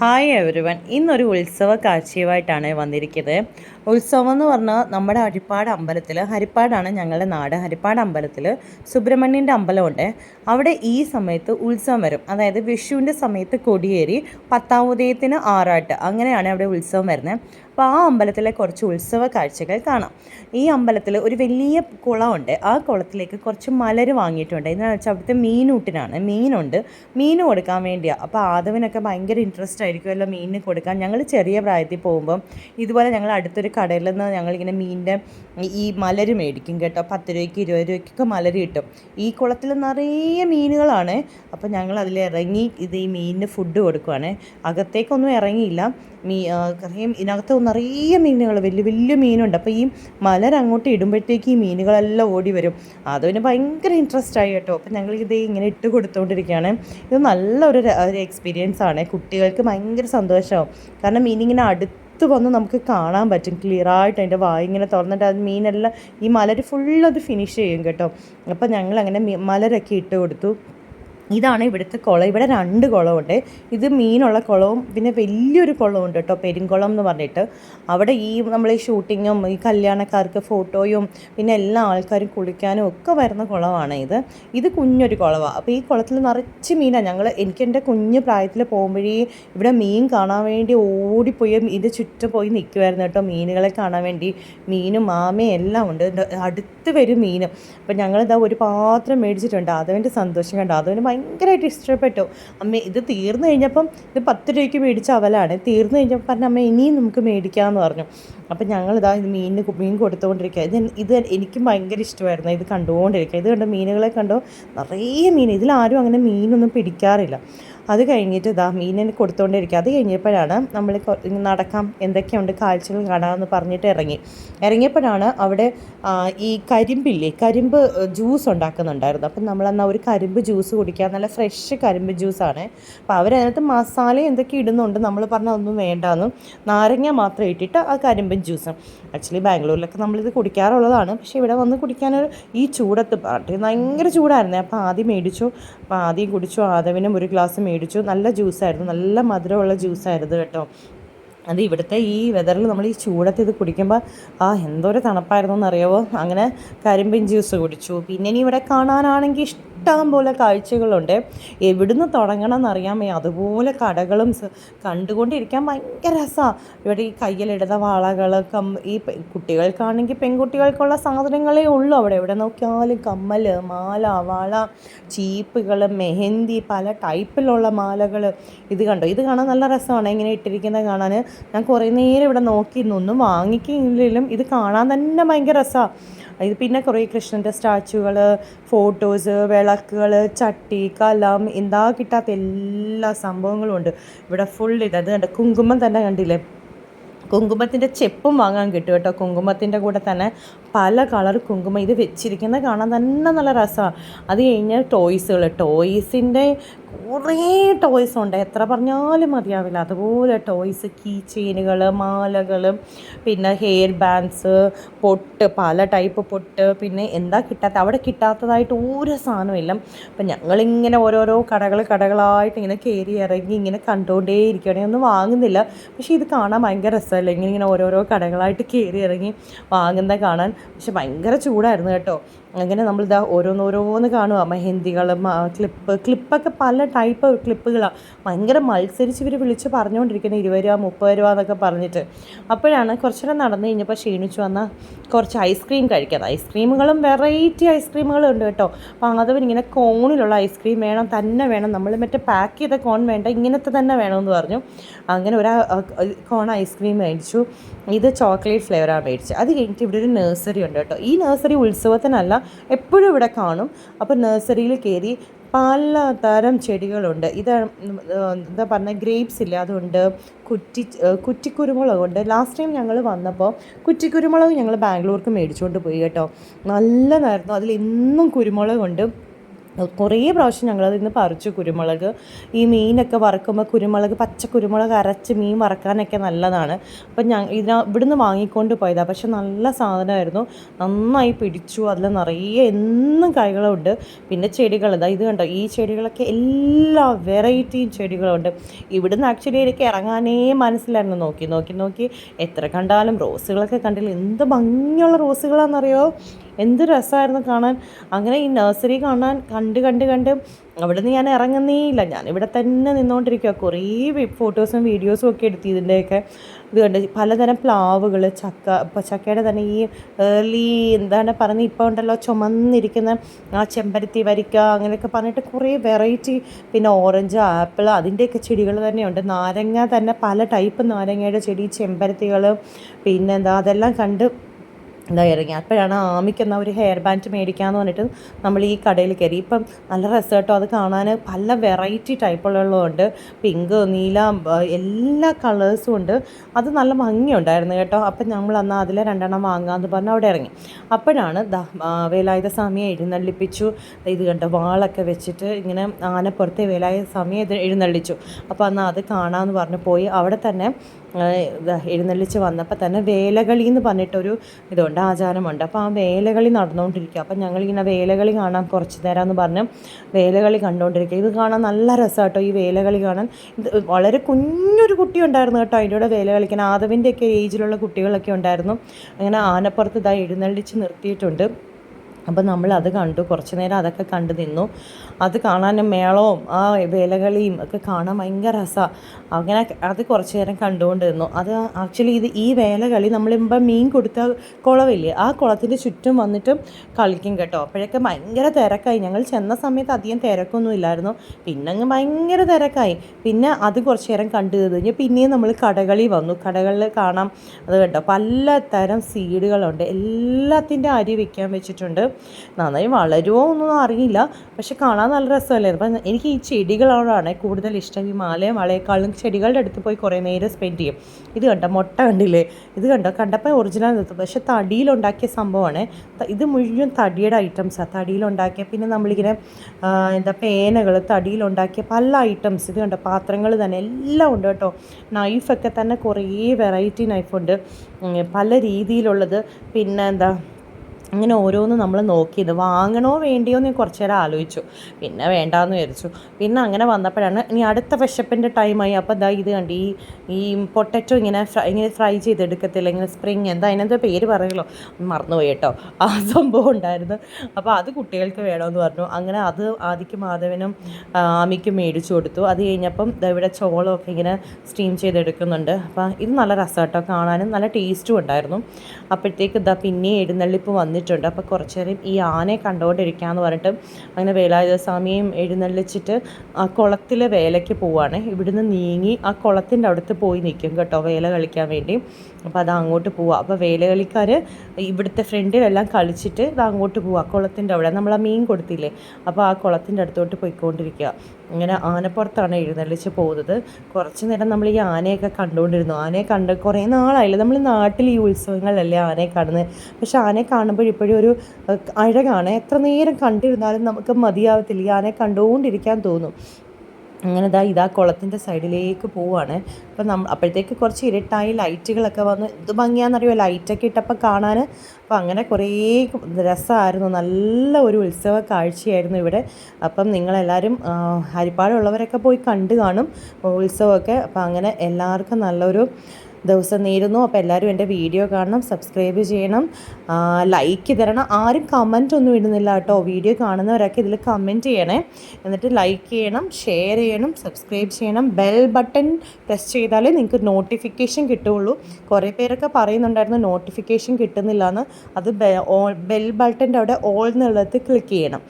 Hi എവരുവൻ ഇന്നൊരു ഉത്സവ കാഴ്ചയുമായിട്ടാണ് വന്നിരിക്കുന്നത്. ഉത്സവം എന്ന് പറഞ്ഞാൽ നമ്മുടെ ഹരിപ്പാട് അമ്പലത്തിൽ ഹരിപ്പാടാണ് ഞങ്ങളുടെ നാട് ഹരിപ്പാട് അമ്പലത്തിൽ സുബ്രഹ്മണ്യന്റെ അമ്പലമുണ്ട്. അവിടെ ഈ സമയത്ത് ഉത്സവം വരും. അതായത് വിഷുവിന്റെ സമയത്ത് കൊടിയേറി പത്താം ഉദയത്തിന് ആറാട്ട് അങ്ങനെയാണ് അവിടെ ഉത്സവം വരുന്നത് അപ്പോൾ ആ അമ്പലത്തിലെ കുറച്ച് ഉത്സവ കാഴ്ചകൾ കാണാം. ഈ അമ്പലത്തിൽ ഒരു വലിയ കുളമുണ്ട്. ആ കുളത്തിലേക്ക് കുറച്ച് മലർ വാങ്ങിയിട്ടുണ്ട്. എന്ന് വെച്ചാൽ അവിടുത്തെ മീനൂട്ടിനാണ്. മീനുണ്ട്. മീൻ കൊടുക്കാൻ വേണ്ടിയാണ് അപ്പോൾ ആദവിനൊക്കെ ഭയങ്കര ഇൻട്രസ്റ്റ് ആയിരിക്കുമല്ലോ മീനിന് കൊടുക്കാൻ. ഞങ്ങൾ ചെറിയ പ്രായത്തിൽ പോകുമ്പം ഇതുപോലെ ഞങ്ങൾ അടുത്തൊരു കടയിൽ നിന്ന് ഞങ്ങളിങ്ങനെ മീനിന്റെ ഈ മലര് മേടിക്കും കേട്ടോ. പത്ത് രൂപയ്ക്ക് ഇരുപത് രൂപയ്ക്കൊക്കെ മലര് കിട്ടും. ഈ കുളത്തിൽ നിറയെ മീനുകളാണ്. അപ്പോൾ ഞങ്ങൾ അതിൽ ഇറങ്ങി ഇത് ഈ മീനിന് ഫുഡ് കൊടുക്കുവാണ്. അകത്തേക്കൊന്നും ഇറങ്ങിയില്ല. മീ കറിയും ഇതിനകത്ത് നിറയെ മീനുകൾ വലിയ വലിയ മീനുണ്ട്. അപ്പോൾ ഈ മലർ അങ്ങോട്ട് ഇടുമ്പോഴത്തേക്ക് ഈ മീനുകളെല്ലാം ഓടി വരും. അതിന് ഭയങ്കര ഇൻട്രസ്റ്റ് ആയി കേട്ടോ. അപ്പോൾ ഞങ്ങൾ ഇത് ഇങ്ങനെ ഇട്ട് കൊടുത്തുകൊണ്ടിരിക്കുകയാണ് ഇത് നല്ലൊരു ഒരു എക്സ്പീരിയൻസ് ആണ്. കുട്ടികൾക്ക് ഭയങ്കര സന്തോഷമാവും കാരണം മീനിങ്ങനെ അടുത്ത് വന്ന് നമുക്ക് കാണാൻ പറ്റും. ക്ലിയർ ആയിട്ട് അതിന്റെ വായ ഇങ്ങനെ തുറന്നിട്ട് അത് മീനെല്ലാം ഈ മലർ ഫുള്ളത് ഫിനിഷ് ചെയ്യും കേട്ടോ. അപ്പോൾ ഞങ്ങൾ അങ്ങനെ മലരൊക്കെ ഇട്ട് കൊടുത്തു. ഇതാണ് ഇവിടുത്തെ കുളം. ഇവിടെ രണ്ട് കുളമുണ്ട് ഇത് മീനുള്ള കുളവും പിന്നെ വലിയൊരു കുളമുണ്ട് കേട്ടോ പെരുങ്കുളം എന്ന് പറഞ്ഞിട്ട്. അവിടെ ഈ നമ്മൾ ഈ ഷൂട്ടിങ്ങും ഈ കല്യാണക്കാർക്ക് ഫോട്ടോയും പിന്നെ എല്ലാ ആൾക്കാരും കുളിക്കാനും ഒക്കെ വരുന്ന കുളമാണ് ഇത്. ഇത് കുഞ്ഞൊരു കുളമാണ് അപ്പോൾ ഈ കുളത്തിൽ നിറച്ച് മീനാണ് ഞങ്ങൾ എനിക്ക് എന്റെ കുഞ്ഞ് പ്രായത്തിൽ പോകുമ്പോഴേ ഇവിടെ മീൻ കാണാൻ വേണ്ടി ഓടിപ്പോയി ഇതിന്റെ ചുറ്റും പോയി നിൽക്കുമായിരുന്നു കേട്ടോ മീനുകളെ കാണാൻ വേണ്ടി. മീനും മാമയും എല്ലാം ഉണ്ട്. അടുത്ത് വരും മീനും അപ്പം ഞങ്ങളിതാ ഒരു പാത്രം മേടിച്ചിട്ടുണ്ട്. അതുകൊണ്ട് സന്തോഷം കണ്ടോ. അതുകൊണ്ട് ഭയങ്കരമായിട്ട് ഇഷ്ടപ്പെട്ടു. അമ്മ ഇത് തീർന്നു കഴിഞ്ഞപ്പം ഇത് പത്ത് രൂപയ്ക്ക് മേടിച്ച അവലാണ്. തീർന്നു കഴിഞ്ഞപ്പോൾ പറഞ്ഞ അമ്മ ഇനിയും നമുക്ക് മേടിക്കാമെന്ന് പറഞ്ഞു. അപ്പം ഞങ്ങളിതാ ഇത് മീനിന് മീൻ കൊടുത്തുകൊണ്ടിരിക്കുക ഇത് ഇത് എനിക്കും ഭയങ്കര ഇഷ്ടമായിരുന്നു. ഇത് കണ്ടുകൊണ്ടിരിക്കുക ഇത് കണ്ടോ മീനുകളെ കണ്ടോ? നിറയെ മീൻ. ഇതിലാരും അങ്ങനെ മീനൊന്നും പിടിക്കാറില്ല. അത് കഴിഞ്ഞിട്ട് ഇതാ മീനിന് കൊടുത്തുകൊണ്ടിരിക്കുക അത് കഴിഞ്ഞപ്പോഴാണ് നമ്മൾ നടക്കാം എന്തൊക്കെയുണ്ട് കാഴ്ചകൾ കാണാമെന്ന് പറഞ്ഞിട്ട് ഇറങ്ങി. ഇറങ്ങിയപ്പോഴാണ് അവിടെ ഈ കരിമ്പില്ലേ കരിമ്പ് ജ്യൂസ് ഉണ്ടാക്കുന്നുണ്ടായിരുന്നു. അപ്പം നമ്മളെന്നാൽ ഒരു കരിമ്പ് ജ്യൂസ് കുടിക്കുക നല്ല ഫ്രഷ് കരിമ്പ് ജ്യൂസാണ്. അപ്പോൾ അവരതിനകത്ത് മസാല എന്തൊക്കെ ഇടുന്നുണ്ട് നമ്മൾ പറഞ്ഞ അതൊന്നും വേണ്ടാന്ന് നാരങ്ങ മാത്രം ഇട്ടിട്ട് ആ കരിമ്പൻ ജ്യൂസ്. ആക്ച്വലി ബാംഗ്ലൂരിലൊക്കെ നമ്മളിത് കുടിക്കാറുള്ളതാണ്. പക്ഷേ ഇവിടെ വന്ന് കുടിക്കാനൊരു ഈ ചൂടത്ത് പാട്ട് ഭയങ്കര ചൂടായിരുന്നേ. അപ്പോൾ ആദ്യം മേടിച്ചു അപ്പോൾ ആദ്യം കുടിച്ചു ആദവിനും ഒരു ഗ്ലാസ് മേടിച്ചു നല്ല ജ്യൂസായിരുന്നു. നല്ല മധുരമുള്ള ജ്യൂസായിരുന്നു കേട്ടോ. അത് ഇവിടുത്തെ ഈ വെതറിൽ നമ്മൾ ഈ ചൂടത്ത് ഇത് കുടിക്കുമ്പോൾ ആ എന്തോരം തണുപ്പായിരുന്നു എന്നറിയാവോ അങ്ങനെ കരിമ്പിൻ ജ്യൂസ് കുടിച്ചു. പിന്നെ ഇനി ഇവിടെ കാണാനാണെങ്കിൽ ഇഷ്ടം പോലെ കാഴ്ചകളുണ്ട്. എവിടുന്ന് തുടങ്ങണം എന്നറിയാൻ വയ്യ. അതുപോലെ കടകളും കണ്ടുകൊണ്ടിരിക്കാൻ ഭയങ്കര രസമാണ് ഇവിടെ ഈ കയ്യിലിടുന്ന വളകൾ കം ഈ കുട്ടികൾക്കാണെങ്കിൽ പെൺകുട്ടികൾക്കുള്ള സാധനങ്ങളേ ഉള്ളൂ. അവിടെ എവിടെ നോക്കിയാലും കമ്മൽ മാല വള ചീപ്പുകൾ മെഹന്തി പല ടൈപ്പിലുള്ള മാലകൾ. ഇത് കണ്ടോ? ഇത് കാണാൻ നല്ല രസമാണ്. ഇങ്ങനെ ഇട്ടിരിക്കുന്നത് കാണാൻ. ഞാൻ കുറേ നേരം ഇവിടെ നോക്കിയിരുന്നു ഒന്നും വാങ്ങിക്കില്ലെങ്കിലും ഇത് കാണാൻ തന്നെ ഭയങ്കര രസമാണ് ഇത് പിന്നെ കുറേ കൃഷ്ണന്റെ സ്റ്റാച്ചുകൾ ഫോട്ടോസ് വിളക്കുകൾ ചട്ടി കലം എന്താ കിട്ടാത്ത എല്ലാ സംഭവങ്ങളും ഉണ്ട്. ഇവിടെ ഫുൾ ഇത് അത് കണ്ട് കുങ്കുമം തന്നെ കണ്ടില്ലേ? കുങ്കുമത്തിന്റെ ചെപ്പും വാങ്ങാൻ കിട്ടും കേട്ടോ. കുങ്കുമത്തിന്റെ കൂടെ തന്നെ പല കളർ കുങ്കുമം ഇത് വെച്ചിരിക്കുന്നത് കാണാൻ തന്നെ നല്ല രസമാണ് അത് കഴിഞ്ഞാൽ ടോയ്സുകൾ ടോയ്സിന്റെ കുറേ ടോയ്സ് ഉണ്ട്. എത്ര പറഞ്ഞാലും മതിയാവില്ല. അതുപോലെ ടോയ്സ് കീ ചെയിനുകൾ മാലകൾ പിന്നെ ഹെയർ ബാൻഡ്സ് പൊട്ട് പല ടൈപ്പ് പൊട്ട്. പിന്നെ എന്താ കിട്ടാത്ത അവിടെ കിട്ടാത്തതായിട്ട് ഒരു സാധനമില്ല അപ്പം ഞങ്ങളിങ്ങനെ ഓരോരോ കടകൾ കടകളായിട്ട് ഇങ്ങനെ കയറി ഇറങ്ങി ഇങ്ങനെ കണ്ടുകൊണ്ടേ ഇരിക്കുകയാണെങ്കിൽ ഒന്നും വാങ്ങുന്നില്ല. പക്ഷേ ഇത് കാണാൻ ഭയങ്കര രസമല്ലേ? ഇങ്ങനെ ഇങ്ങനെ ഓരോരോ കടകളായിട്ട് കയറി ഇറങ്ങി വാങ്ങുന്നത് കാണാൻ. പക്ഷെ ഭയങ്കര ചൂടായിരുന്നു കേട്ടോ. അങ്ങനെ നമ്മൾ ഇതാ ഓരോന്നോരോന്ന് കാണുക മെഹന്തികൾ ക്ലിപ്പ് ക്ലിപ്പൊക്കെ പല ടൈപ്പ് ക്ലിപ്പുകളാണ് ഭയങ്കര മത്സരിച്ച് ഇവർ വിളിച്ച് പറഞ്ഞുകൊണ്ടിരിക്കുന്നത് ഇരുപത് രൂപ മുപ്പത് രൂപ എന്നൊക്കെ പറഞ്ഞിട്ട്. അപ്പോഴാണ് കുറച്ചുകൂടെ നടന്നു കഴിഞ്ഞപ്പോൾ ക്ഷീണിച്ചു വന്നാൽ കുറച്ച് ഐസ്ക്രീം കഴിക്കാം ഐസ്ക്രീമുകളും വെറൈറ്റി ഐസ്ക്രീമുകളും ഉണ്ട് കേട്ടോ. അപ്പോൾ അതവൻ ഇങ്ങനെ കോണിലുള്ള ഐസ്ക്രീം വേണം തന്നെ വേണം. നമ്മൾ മറ്റേ പാക്ക് ചെയ്ത കോൺ വേണ്ട ഇങ്ങനത്തെ തന്നെ വേണമെന്ന് പറഞ്ഞു. അങ്ങനെ ഒരു കോൺ ഐസ്ക്രീം മേടിച്ചു. ഇത് ചോക്ലേറ്റ് ഫ്ലേവറാണ് മേടിച്ചത്. അത് കഴിഞ്ഞിട്ട് ഇവിടെ ഒരു നഴ്സറി ഉണ്ട് കേട്ടോ. ഈ നഴ്സറി ഉത്സവത്തിനല്ല എപ്പോഴും ഇവിടെ കാണും. അപ്പോൾ നഴ്സറിയിൽ കയറി പല തരം ചെടികളുണ്ട്. ഇത് എന്താ പറഞ്ഞ ഗ്രേപ്സ് ഇല്ല അതുകൊണ്ട് കുറ്റി കുറ്റിക്കുരുമുളകുണ്ട് ലാസ്റ്റ് ടൈം ഞങ്ങൾ വന്നപ്പോൾ കുറ്റിക്കുരുമുളക് ഞങ്ങൾ ബാംഗ്ലൂർക്ക് മേടിച്ചുകൊണ്ട് പോയി കേട്ടോ. നല്ലതായിരുന്നു അതിൽ എന്നും കുരുമുളകുണ്ട്. കുറേ പ്രാവശ്യം ഞങ്ങളത് ഇന്ന് പറിച്ചു കുരുമുളക്. ഈ മീനൊക്കെ വറക്കുമ്പോൾ കുരുമുളക് പച്ച കുരുമുളക് അരച്ച് മീൻ വറക്കാനൊക്കെ നല്ലതാണ്. അപ്പം ഞാൻ ഇതിന ഇവിടുന്ന് വാങ്ങിക്കൊണ്ട് പോയതാണ് പക്ഷെ നല്ല സാധനമായിരുന്നു നന്നായി പിടിച്ചു. അതിൽ നിറയെ എന്നും കായ്കളുണ്ട് പിന്നെ ചെടികൾ ഇതാ ഇത് കണ്ടോ? ഈ ചെടികളൊക്കെ എല്ലാ വെറൈറ്റിയും ചെടികളുണ്ട്. ഇവിടുന്ന് ആക്ച്വലി എനിക്ക് ഇറങ്ങാനേ മനസ്സിലായിരുന്നു. നോക്കി നോക്കി നോക്കി. എത്ര കണ്ടാലും റോസുകളൊക്കെ കണ്ടില്ല? എന്ത് ഭംഗിയുള്ള റോസുകളാണെന്നറിയോ? എന്ത് രസമായിരുന്നു കാണാൻ. അങ്ങനെ ഈ നഴ്സറി കാണാൻ കണ്ട് കണ്ട് കണ്ട് അവിടെ നിന്ന് ഞാൻ ഇറങ്ങുന്നേയില്ല. ഞാൻ ഇവിടെ തന്നെ നിന്നുകൊണ്ടിരിക്കുക കുറേ ഫോട്ടോസും വീഡിയോസും ഒക്കെ എടുത്തു ഇതിന്റെയൊക്കെ ഇത് കണ്ട് പലതരം പ്ലാവുകൾ ചക്ക ചക്കയുടെ തന്നെ ഈ ഏർലി എന്താണ് പറയുന്നത് ഇപ്പോൾ ഉണ്ടല്ലോ ചുമന്നിരിക്കുന്ന ആ ചെമ്പരത്തി വരിക്ക അങ്ങനെയൊക്കെ പറഞ്ഞിട്ട് കുറേ വെറൈറ്റി പിന്നെ ഓറഞ്ച് ആപ്പിൾ അതിന്റെയൊക്കെ ചെടികൾ തന്നെയുണ്ട്. നാരങ്ങ തന്നെ പല ടൈപ്പ് നാരങ്ങയുടെ ചെടി ചെമ്പരത്തികൾ പിന്നെന്താ അതെല്ലാം കണ്ട് എന്താ ഇറങ്ങി. അപ്പോഴാണ് എന്നാൽ ഒരു ഹെയർ ബാൻഡ് മേടിക്കാമെന്ന് പറഞ്ഞിട്ട് നമ്മൾ ഈ കടയിൽ കയറി. ഇപ്പം നല്ല രസം അത് കാണാൻ പല വെറൈറ്റി ടൈപ്പുള്ളതുണ്ട് പിങ്ക് നീല എല്ലാ കളേഴ്സും ഉണ്ട്. അത് നല്ല ഭംഗിയുണ്ടായിരുന്നു കേട്ടോ. അപ്പം നമ്മൾ അന്ന് അതിലെ രണ്ടെണ്ണം വാങ്ങാമെന്ന് പറഞ്ഞ് അവിടെ ഇറങ്ങി. അപ്പോഴാണ് വേലായുധ സ്വാമിയെ എഴുന്നള്ളിപ്പിച്ചു. ഇത് കണ്ടോ വാളൊക്കെ വെച്ചിട്ട് ഇങ്ങനെ ആനപ്പുറത്തെ വേലായുധ സ്വാമിയെ എഴുന്നള്ളിച്ചു. അപ്പോൾ അന്ന് അത് കാണാമെന്ന് പറഞ്ഞ് പോയി. അവിടെ തന്നെ എഴുന്നള്ളിച്ച് വന്നപ്പോൾ തന്നെ വേലകളി എന്ന് പറഞ്ഞിട്ടൊരു ഇതുണ്ട് ആചാരമുണ്ട്. അപ്പോൾ ആ വേലകളി നടന്നുകൊണ്ടിരിക്കുക. അപ്പം ഞങ്ങളിങ്ങനെ വേലകളി കാണാൻ കുറച്ച് നേരം എന്ന് പറഞ്ഞ് വേലകളി കണ്ടുകൊണ്ടിരിക്കുക. ഇത് കാണാൻ നല്ല രസമാട്ടോ ഈ വേലകളി കാണാൻ. ഇത് വളരെ കുഞ്ഞൊരു കുട്ടി ഉണ്ടായിരുന്നു കേട്ടോ. അതിന്റെ കൂടെ വേല കളിക്കാൻ ആദവിന്റെയൊക്കെ ഏജിലുള്ള കുട്ടികളൊക്കെ ഉണ്ടായിരുന്നു. അങ്ങനെ ആനപ്പുറത്ത് ഇതായി എഴുന്നള്ളിച്ച് നിർത്തിയിട്ടുണ്ട്. അപ്പം നമ്മൾ അത് കണ്ടു. കുറച്ച് നേരം അതൊക്കെ കണ്ടു നിന്നു. അത് കാണാനും മേളവും ആ വേലകളിയും ഒക്കെ കാണാൻ ഭയങ്കര രസമാണ് അങ്ങനെ അത് കുറച്ച് നേരം കണ്ടുകൊണ്ട് നിന്നു അത് ആക്ച്വലി ഇത് ഈ വേലകളി നമ്മളിപ്പം മീൻ കൊടുത്ത കുളമില്ലേ ആ കുളത്തിന്റെ ചുറ്റും വന്നിട്ട് കളിക്കും കേട്ടോ. അപ്പോഴൊക്കെ ഭയങ്കര തിരക്കായി. ഞങ്ങൾ ചെന്ന സമയത്ത് അധികം തിരക്കൊന്നും ഇല്ലായിരുന്നു. പിന്നെ അങ്ങ് ഭയങ്കര തിരക്കായി. പിന്നെ അത് കുറച്ച് നേരം കണ്ടു കഴിഞ്ഞ് പിന്നെയും നമ്മൾ കടകളി വന്നു. കടകളിൽ കാണാം. അത് കേട്ടോ പലതരം സീഡുകളുണ്ട്. എല്ലാത്തിന്റെ അരി വെക്കാൻ വെച്ചിട്ടുണ്ട്. നന്നായി വളരുമോ ഒന്നും അറിയില്ല. പക്ഷെ കാണാൻ നല്ല രസമല്ലായിരുന്നു അപ്പം എനിക്ക് ഈ ചെടികളോടാണ് കൂടുതൽ ഇഷ്ടം. ഈ മാലയും വളയേക്കാളും ചെടികളുടെ അടുത്ത് പോയി കുറേ നേരം സ്പെൻഡ് ചെയ്യും. ഇത് കണ്ടോ? മുട്ട കണ്ടില്ലേ? ഇത് കണ്ടോ? കണ്ടപ്പോൾ ഒറിജിനൽ നിർത്തും പക്ഷെ തടിയിലുണ്ടാക്കിയ സംഭവമാണ്. ഇത് മുഴുവൻ തടിയുടെ ഐറ്റംസാണ് തടിയിലുണ്ടാക്കിയ പിന്നെ നമ്മളിങ്ങനെ എന്താ പേനകൾ തടിയിലുണ്ടാക്കിയ പല ഐറ്റംസ് ഇത് കണ്ടോ? പാത്രങ്ങൾ തന്നെ എല്ലാം ഉണ്ട് കേട്ടോ. നൈഫൊക്കെ തന്നെ കുറേ വെറൈറ്റി നൈഫുണ്ട് പല രീതിയിലുള്ളത്. പിന്നെ എന്താ അങ്ങനെ ഓരോന്ന് നമ്മൾ നോക്കിയത് വാങ്ങണോ വേണ്ടിയോ എന്ന് കുറച്ച് നേരം ആലോചിച്ചു. പിന്നെ വേണ്ടാന്ന് വിചാരിച്ചു. പിന്നെ അങ്ങനെ വന്നപ്പോഴാണ് ഇനി അടുത്ത വിശപ്പിന്റെ ടൈമായി അപ്പോൾ ഇതാ ഇത് കണ്ട് ഈ ഈ പൊട്ടറ്റോ ഇങ്ങനെ ഫ്രൈ ഇങ്ങനെ ഫ്രൈ ചെയ്തെടുക്കത്തില്ല? ഇങ്ങനെ സ്പ്രിങ് എന്താ അതിനെന്തോ പേര് പറയുമല്ലോ മറന്നുപോയി കേട്ടോ. ആ സംഭവം ഉണ്ടായിരുന്നു. അപ്പോൾ അത് കുട്ടികൾക്ക് വേണമെന്ന് പറഞ്ഞു. അങ്ങനെ അത് ആദിക്ക് മാധവനും ആമിക്കും മേടിച്ചു കൊടുത്തു. അത് കഴിഞ്ഞപ്പം ഇവിടെ ചോളമൊക്കെ ഇങ്ങനെ സ്റ്റീം ചെയ്തെടുക്കുന്നുണ്ട്. അപ്പോൾ ഇത് നല്ല രസം കാണാനും. നല്ല ടേസ്റ്റും ഉണ്ടായിരുന്നു. അപ്പോഴത്തേക്ക് ഇതാ പിന്നെ എഴുന്നള്ളിപ്പ് വന്നിട്ട് വന്നിട്ടുണ്ട്. അപ്പോൾ കുറച്ച് നേരം ഈ ആനയെ കണ്ടുകൊണ്ടിരിക്കാമെന്ന് പറഞ്ഞിട്ട് അങ്ങനെ വേലായുധ സ്വാമിയും എഴുന്നള്ളിച്ചിട്ട് ആ കുളത്തിലെ വേലയ്ക്ക് പോവുകയാണ് ഇവിടുന്ന് നീങ്ങി ആ കുളത്തിന്റെ അടുത്ത് പോയി നിൽക്കും കേട്ടോ വേല കളിക്കാൻ വേണ്ടി. അപ്പോൾ അത് അങ്ങോട്ട് പോവുക അപ്പോൾ വേല കളിക്കാർ ഇവിടുത്തെ ഫ്രണ്ടിലെല്ലാം കളിച്ചിട്ട് ഇത് അങ്ങോട്ട് പോവുക കുളത്തിന്റെ അവിടെ നമ്മൾ ആ മീൻ കൊടുത്തില്ലേ അപ്പോൾ ആ കുളത്തിന്റെ അടുത്തോട്ട് പോയിക്കൊണ്ടിരിക്കുക. ഇങ്ങനെ ആനപ്പുറത്താണ് എഴുന്നള്ളിച്ച് പോകുന്നത്. കുറച്ച് നേരം നമ്മൾ ഈ ആനയൊക്കെ കണ്ടുകൊണ്ടിരുന്നു. ആനയെ കണ്ട് കുറേ നാളായില്ലേ? നമ്മൾ നാട്ടിൽ ഈ ഉത്സവങ്ങളിലല്ലേ ആനയെ കാണുന്നത്? പക്ഷേ ആനയെ കാണുമ്പോൾ ഇപ്പോഴും ഒരു അഴകാണ്. എത്ര നേരം കണ്ടിരുന്നാലും നമുക്ക് മതിയാവത്തില്ല. ഈ ആനയെ കണ്ടുകൊണ്ടിരിക്കാൻ തോന്നും. അങ്ങനെ ഇതാ ഇതാ കുളത്തിന്റെ സൈഡിലേക്ക് പോവാണ്. അപ്പം നമ്മൾ അപ്പോഴത്തേക്ക് കുറച്ച് ഇരുട്ടായി ലൈറ്റുകളൊക്കെ വന്ന് ഇത് ഭംഗിയാണെന്നറിയോ? ലൈറ്റൊക്കെ ഇട്ടപ്പോൾ കാണാൻ. അപ്പോൾ അങ്ങനെ കുറേ രസമായിരുന്നു. നല്ല ഒരു ഉത്സവ കാഴ്ചയായിരുന്നു ഇവിടെ. അപ്പം നിങ്ങളെല്ലാവരും ഹരിപ്പാടുള്ളവരൊക്കെ പോയി കണ്ടു കാണും ഉത്സവമൊക്കെ. അപ്പം അങ്ങനെ എല്ലാവർക്കും നല്ലൊരു ദിവസം നേരുന്നു. അപ്പോൾ എല്ലാവരും എന്റെ വീഡിയോ കാണണം സബ്സ്ക്രൈബ് ചെയ്യണം ലൈക്ക് തരണം. ആരും കമന്റ് ഒന്നും ഇടുന്നില്ല കേട്ടോ. വീഡിയോ കാണുന്നവരൊക്കെ ഇതിൽ കമന്റ് ചെയ്യണേ. എന്നിട്ട് ലൈക്ക് ചെയ്യണം ഷെയർ ചെയ്യണം സബ്സ്ക്രൈബ് ചെയ്യണം. ബെൽ ബട്ടൺ പ്രസ് ചെയ്താലേ നിങ്ങൾക്ക് നോട്ടിഫിക്കേഷൻ കിട്ടുകയുള്ളൂ. കുറേ പേരൊക്കെ പറയുന്നുണ്ടായിരുന്നു നോട്ടിഫിക്കേഷൻ കിട്ടുന്നില്ല എന്ന് അത് ബെൽ ബട്ടന്റെ അവിടെ ഓൾ എന്നുള്ളത് ക്ലിക്ക് ചെയ്യണം.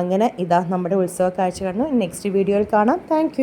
അങ്ങനെ ഇതാ നമ്മുടെ ഉത്സവ കാഴ്ച കാണുന്നു. നെക്സ്റ്റ് വീഡിയോയിൽ കാണാം. താങ്ക്